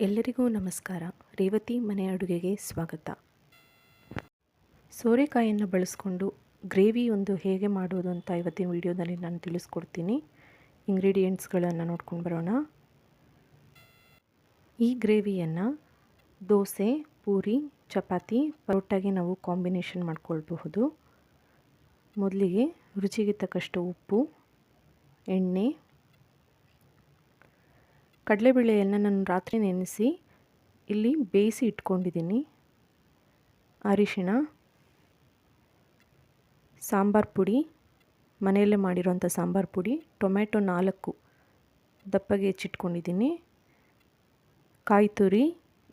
ಎಲ್ಲರಿಗೂ ನಮಸ್ಕಾರ. ರೇವತಿ ಮನೆ ಅಡುಗೆಗೆ ಸ್ವಾಗತ. ಸೋರೆಕಾಯನ್ನು ಬಳಸ್ಕೊಂಡು ಗ್ರೇವಿ ಒಂದು ಹೇಗೆ ಮಾಡೋದು ಅಂತ ಇವತ್ತಿನ ವಿಡಿಯೋದಲ್ಲಿ ನಾನು ತಿಳಿಸ್ಕೊಡ್ತೀನಿ. ಇಂಗ್ರೀಡಿಯೆಂಟ್ಸ್ಗಳನ್ನು ನೋಡ್ಕೊಂಡು ಬರೋಣ. ಈ ಗ್ರೇವಿಯನ್ನು ದೋಸೆ, ಪೂರಿ, ಚಪಾತಿ, ಪರೋಟಾಗಿ ನಾವು ಕಾಂಬಿನೇಷನ್ ಮಾಡಿಕೊಳ್ಬಹುದು. ಮೊದಲಿಗೆ ರುಚಿಗೆ ತಕ್ಕಷ್ಟು ಉಪ್ಪು, ಎಣ್ಣೆ ಕಡಲೆಬೇಳೆಯನ್ನು ನಾನು ರಾತ್ರಿ ನೆನೆಸಿ ಇಲ್ಲಿ ಬೇಯಿಸಿ ಇಟ್ಕೊಂಡಿದ್ದೀನಿ. ಅರಿಶಿಣ, ಸಾಂಬಾರು ಪುಡಿ, ಮನೆಯಲ್ಲೇ ಮಾಡಿರೋಂಥ ಸಾಂಬಾರು ಪುಡಿ ಟೊಮೆಟೊ ನಾಲ್ಕು ದಪ್ಪಗೆ ಹೆಚ್ಚಿಟ್ಕೊಂಡಿದ್ದೀನಿ. ಕಾಯಿ ತುರಿ,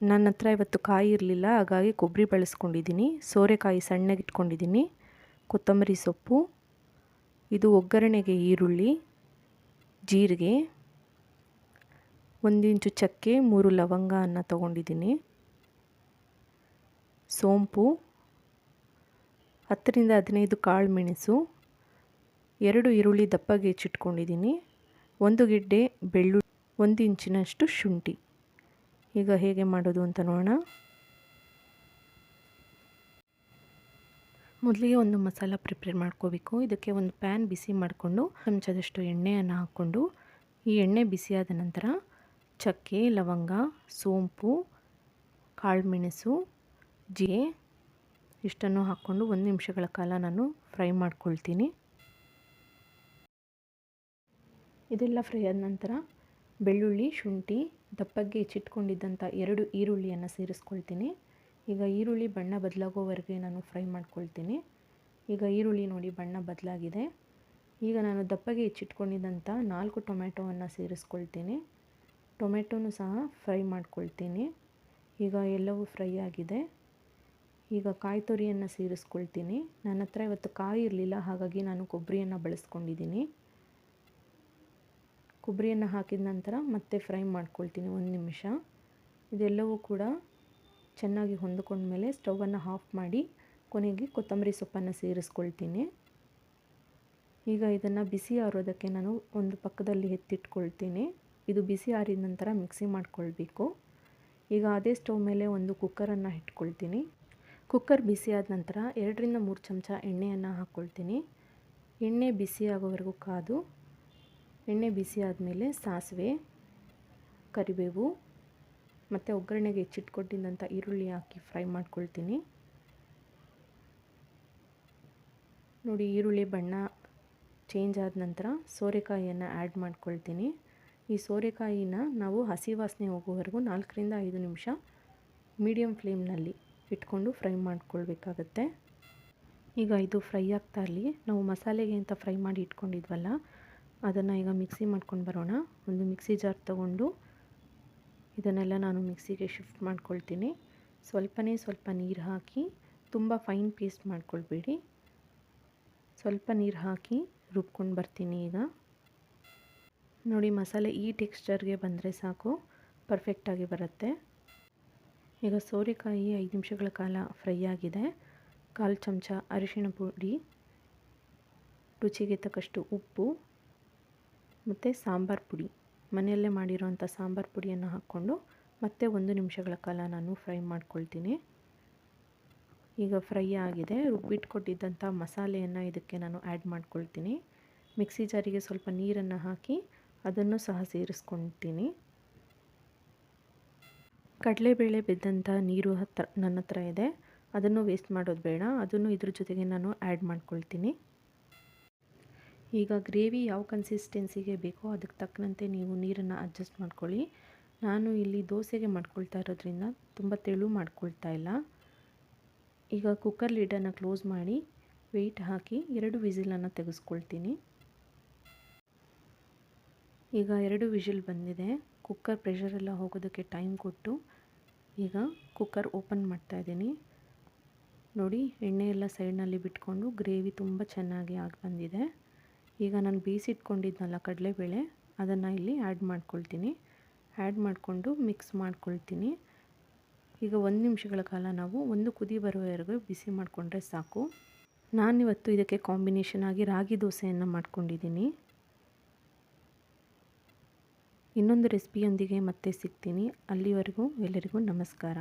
ನನ್ನ ಹತ್ರ ಇವತ್ತು ಕಾಯಿ ಇರಲಿಲ್ಲ, ಹಾಗಾಗಿ ಕೊಬ್ಬರಿ ಬಳಸ್ಕೊಂಡಿದ್ದೀನಿ. ಸೋರೆಕಾಯಿ ಸಣ್ಣಗೆ ಇಟ್ಕೊಂಡಿದ್ದೀನಿ, ಕೊತ್ತಂಬರಿ ಸೊಪ್ಪು, ಇದು ಒಗ್ಗರಣೆಗೆ ಈರುಳ್ಳಿ, ಜೀರಿಗೆ ಒಂದು ಇಂಚು ಚಕ್ಕೆ, ಮೂರು ಲವಂಗ ಅನ್ನ ತೊಗೊಂಡಿದ್ದೀನಿ. ಸೋಂಪು, ಹತ್ತರಿಂದ ಹದಿನೈದು ಕಾಳು ಮೆಣಸು, ಎರಡು ಈರುಳ್ಳಿ ದಪ್ಪಗೆ ಹೆಚ್ಚಿಟ್ಕೊಂಡಿದ್ದೀನಿ. ಒಂದು ಗಿಡ್ಡೆ ಬೆಳ್ಳುಳ್ಳಿ, ಒಂದು ಇಂಚಿನಷ್ಟು ಶುಂಠಿ. ಈಗ ಹೇಗೆ ಮಾಡೋದು ಅಂತ ನೋಡೋಣ. ಮೊದಲಿಗೆ ಒಂದು ಮಸಾಲ ಪ್ರಿಪೇರ್ ಮಾಡ್ಕೋಬೇಕು. ಇದಕ್ಕೆ ಒಂದು ಪ್ಯಾನ್ ಬಿಸಿ ಮಾಡಿಕೊಂಡು, ಚಮಚದಷ್ಟು ಎಣ್ಣೆಯನ್ನು ಹಾಕ್ಕೊಂಡು, ಈ ಎಣ್ಣೆ ಬಿಸಿಯಾದ ನಂತರ ಚಕ್ಕೆ, ಲವಂಗ, ಸೋಂಪು, ಕಾಳುಮೆಣಸು, ಜೀರಿಗೆ, ಇಷ್ಟನ್ನು ಹಾಕ್ಕೊಂಡು ಒಂದು ನಿಮಿಷಗಳ ಕಾಲ ನಾನು ಫ್ರೈ ಮಾಡ್ಕೊಳ್ತೀನಿ. ಇದೆಲ್ಲ ಫ್ರೈ ಆದ ನಂತರ ಬೆಳ್ಳುಳ್ಳಿ, ಶುಂಠಿ, ದಪ್ಪಗೆ ಹೆಚ್ಚಿಟ್ಕೊಂಡಿದ್ದಂಥ ಎರಡು ಈರುಳ್ಳಿಯನ್ನು ಸೇರಿಸ್ಕೊಳ್ತೀನಿ. ಈಗ ಈರುಳ್ಳಿ ಬಣ್ಣ ಬದಲಾಗೋವರೆಗೆ ನಾನು ಫ್ರೈ ಮಾಡ್ಕೊಳ್ತೀನಿ. ಈಗ ಈರುಳ್ಳಿ ನೋಡಿ ಬಣ್ಣ ಬದಲಾಗಿದೆ. ಈಗ ನಾನು ದಪ್ಪಗೆ ಹೆಚ್ಚಿಟ್ಕೊಂಡಿದ್ದಂಥ ನಾಲ್ಕು ಟೊಮೆಟೊವನ್ನು ಸೇರಿಸ್ಕೊಳ್ತೀನಿ. ಟೊಮೆಟೊನೂ ಸಹ ಫ್ರೈ ಮಾಡ್ಕೊಳ್ತೀನಿ. ಈಗ ಎಲ್ಲವೂ ಫ್ರೈ ಆಗಿದೆ. ಈಗ ಕಾಯಿ ತುರಿಯನ್ನು ಸೇರಿಸ್ಕೊಳ್ತೀನಿ. ನನ್ನ ಹತ್ರ ಇವತ್ತು ಕಾಯಿ ಇರಲಿಲ್ಲ, ಹಾಗಾಗಿ ನಾನು ಕೊಬ್ಬರಿಯನ್ನು ಬಳಸ್ಕೊಂಡಿದ್ದೀನಿ. ಕೊಬ್ಬರಿಯನ್ನು ಹಾಕಿದ ನಂತರ ಮತ್ತೆ ಫ್ರೈ ಮಾಡ್ಕೊಳ್ತೀನಿ ಒಂದು ನಿಮಿಷ. ಇದೆಲ್ಲವೂ ಕೂಡ ಚೆನ್ನಾಗಿ ಹೊಂದ್ಕೊಂಡ್ಮೇಲೆ ಸ್ಟವನ್ನು ಆಫ್ ಮಾಡಿ ಕೊನೆಗೆ ಕೊತ್ತಂಬರಿ ಸೊಪ್ಪನ್ನು ಸೇರಿಸ್ಕೊಳ್ತೀನಿ. ಈಗ ಇದನ್ನು ಬಿಸಿ ಆರೋದಕ್ಕೆ ನಾನು ಒಂದು ಪಕ್ಕದಲ್ಲಿ ಎತ್ತಿಟ್ಕೊಳ್ತೀನಿ. ಇದು ಬಿಸಿ ಆರಿದ ನಂತರ ಮಿಕ್ಸಿ ಮಾಡ್ಕೊಳ್ಬೇಕು. ಈಗ ಅದೇ ಸ್ಟವ್ ಮೇಲೆ ಒಂದು ಕುಕ್ಕರನ್ನು ಇಟ್ಕೊಳ್ತೀನಿ. ಕುಕ್ಕರ್ ಬಿಸಿ ಆದ ನಂತರ ಎರಡರಿಂದ ಮೂರು ಚಮಚ ಎಣ್ಣೆಯನ್ನು ಹಾಕ್ಕೊಳ್ತೀನಿ ಎಣ್ಣೆ ಬಿಸಿ ಆಗೋವರೆಗೂ ಕಾದು, ಎಣ್ಣೆ ಬಿಸಿ ಆದಮೇಲೆ ಸಾಸಿವೆ, ಕರಿಬೇವು ಮತ್ತು ಒಗ್ಗರಣೆಗೆ ಹೆಚ್ಚಿಟ್ಕೊಟ್ಟಿದ್ದಂಥ ಈರುಳ್ಳಿ ಹಾಕಿ ಫ್ರೈ ಮಾಡ್ಕೊಳ್ತೀನಿ. ನೋಡಿ ಈರುಳ್ಳಿ ಬಣ್ಣ ಚೇಂಜ್ ಆದ ನಂತರ ಸೋರೆಕಾಯಿಯನ್ನು ಆ್ಯಡ್ ಮಾಡ್ಕೊಳ್ತೀನಿ. ಈ ಸೋರೆಕಾಯಿನ ನಾವು ಹಸಿ ವಾಸನೆ ಹೋಗೋವರೆಗೂ ನಾಲ್ಕರಿಂದ ಐದು ನಿಮಿಷ ಮೀಡಿಯಮ್ ಫ್ಲೇಮ್ನಲ್ಲಿ ಇಟ್ಕೊಂಡು ಫ್ರೈ ಮಾಡ್ಕೊಳ್ಬೇಕಾಗತ್ತೆ. ಈಗ ಇದು ಫ್ರೈ ಆಗ್ತಾ ಇರಲಿ. ನಾವು ಮಸಾಲೆಗೆ ಅಂತ ಫ್ರೈ ಮಾಡಿ ಇಟ್ಕೊಂಡಿದ್ವಲ್ಲ, ಅದನ್ನು ಈಗ ಮಿಕ್ಸಿ ಮಾಡ್ಕೊಂಡು ಬರೋಣ. ಒಂದು ಮಿಕ್ಸಿ ಜಾರ್ ತಗೊಂಡು ಇದನ್ನೆಲ್ಲ ನಾನು ಮಿಕ್ಸಿಗೆ ಶಿಫ್ಟ್ ಮಾಡ್ಕೊಳ್ತೀನಿ. ಸ್ವಲ್ಪನೇ ಸ್ವಲ್ಪ ನೀರು ಹಾಕಿ ತುಂಬ ಫೈನ್ ಪೇಸ್ಟ್ ಮಾಡ್ಕೊಳ್ಬೇಡಿ. ಸ್ವಲ್ಪ ನೀರು ಹಾಕಿ ರುಬ್ಕೊಂಡು ಬರ್ತೀನಿ ಈಗ. ನೋಡಿ ಮಸಾಲೆ ಈ ಟೆಕ್ಸ್ಚರ್ಗೆ ಬಂದರೆ ಸಾಕು. ಪರ್ಫೆಕ್ಟಾಗಿ ಬರುತ್ತೆ. ಈಗ ಸೋರೆಕಾಯಿ ಐದು ನಿಮಿಷಗಳ ಕಾಲ ಫ್ರೈ ಆಗಿದೆ. ಕಾಲು ಚಮಚ ಅರಿಶಿಣ ಪುಡಿ, ರುಚಿಗೆ ತಕ್ಕಷ್ಟು ಉಪ್ಪು ಮತ್ತು ಸಾಂಬಾರು ಪುಡಿ. ಮನೆಯಲ್ಲೇ ಮಾಡಿರೋಂಥ ಸಾಂಬಾರು ಪುಡಿಯನ್ನು ಹಾಕ್ಕೊಂಡು ಮತ್ತೆ ಒಂದು ನಿಮಿಷಗಳ ಕಾಲ ನಾನು ಫ್ರೈ ಮಾಡ್ಕೊಳ್ತೀನಿ. ಈಗ ಫ್ರೈ ಆಗಿದೆ. ರುಬ್ಬಿಟ್ಕೊಟ್ಟಿದ್ದಂಥ ಮಸಾಲೆಯನ್ನು ಇದಕ್ಕೆ ನಾನು ಆ್ಯಡ್ ಮಾಡ್ಕೊಳ್ತೀನಿ. ಮಿಕ್ಸಿ ಜಾರಿಗೆ ಸ್ವಲ್ಪ ನೀರನ್ನು ಹಾಕಿ ಅದನ್ನು ಸಹ ಸೇರಿಸ್ಕೊಳ್ತೀನಿ ಕಡಲೆಬೇಳೆ ಬಿದ್ದಂಥ ನೀರು ಹತ್ರ, ನನ್ನ ಹತ್ರ ಇದೆ. ಅದನ್ನು ವೇಸ್ಟ್ ಮಾಡೋದು ಬೇಡ. ಅದನ್ನು ಇದ್ರ ಜೊತೆಗೆ ನಾನು ಆ್ಯಡ್ ಮಾಡ್ಕೊಳ್ತೀನಿ. ಈಗ ಗ್ರೇವಿ ಯಾವ ಕನ್ಸಿಸ್ಟೆನ್ಸಿಗೆ ಬೇಕೋ ಅದಕ್ಕೆ ತಕ್ಕಂತೆ ನೀವು ನೀರನ್ನು ಅಡ್ಜಸ್ಟ್ ಮಾಡ್ಕೊಳ್ಳಿ. ನಾನು ಇಲ್ಲಿ ದೋಸೆಗೆ ಮಾಡ್ಕೊಳ್ತಾ ಇರೋದ್ರಿಂದ ತುಂಬ ತೆಳು ಮಾಡ್ಕೊಳ್ತಾ ಇಲ್ಲ. ಈಗ ಕುಕ್ಕರ್ ಲಿಡನ್ನು ಕ್ಲೋಸ್ ಮಾಡಿ ವೆಯ್ಟ್ ಹಾಕಿ ಎರಡು ವಿಸಿಲನ್ನು ತೆಗೆಸ್ಕೊಳ್ತೀನಿ. ಈಗ ಎರಡು ವಿಷಿಲ್ ಬಂದಿದೆ. ಕುಕ್ಕರ್ ಪ್ರೆಷರೆಲ್ಲ ಹೋಗೋದಕ್ಕೆ ಟೈಮ್ ಕೊಟ್ಟು ಈಗ ಕುಕ್ಕರ್ ಓಪನ್ ಮಾಡ್ತಾ ಇದ್ದೀನಿ. ನೋಡಿ, ಎಣ್ಣೆ ಎಲ್ಲ ಸೈಡ್ನಲ್ಲಿ ಬಿಟ್ಕೊಂಡು ಗ್ರೇವಿ ತುಂಬ ಚೆನ್ನಾಗಿ ಆಗಿ ಬಂದಿದೆ. ಈಗ ನಾನು ಬೇಯಿಸಿಟ್ಕೊಂಡಿದ್ನಲ್ಲ ಕಡಲೆಬೇಳೆ, ಅದನ್ನು ಇಲ್ಲಿ ಆ್ಯಡ್ ಮಾಡ್ಕೊಳ್ತೀನಿ. ಆ್ಯಡ್ ಮಾಡಿಕೊಂಡು ಮಿಕ್ಸ್ ಮಾಡ್ಕೊಳ್ತೀನಿ. ಈಗ ಒಂದು ನಿಮಿಷಗಳ ಕಾಲ ನಾವು ಒಂದು ಕುದಿ ಬರುವವರೆಗೂ ಬಿಸಿ ಮಾಡಿಕೊಂಡ್ರೆ ಸಾಕು. ನಾನಿವತ್ತು ಇದಕ್ಕೆ ಕಾಂಬಿನೇಷನ್ ಆಗಿ ರಾಗಿ ದೋಸೆಯನ್ನು ಮಾಡ್ಕೊಂಡಿದ್ದೀನಿ. ಇನ್ನೊಂದು ರೆಸಿಪಿಯೊಂದಿಗೆ ಮತ್ತೆ ಸಿಗ್ತೀನಿ. ಅಲ್ಲಿವರೆಗೂ ಎಲ್ಲರಿಗೂ ನಮಸ್ಕಾರ.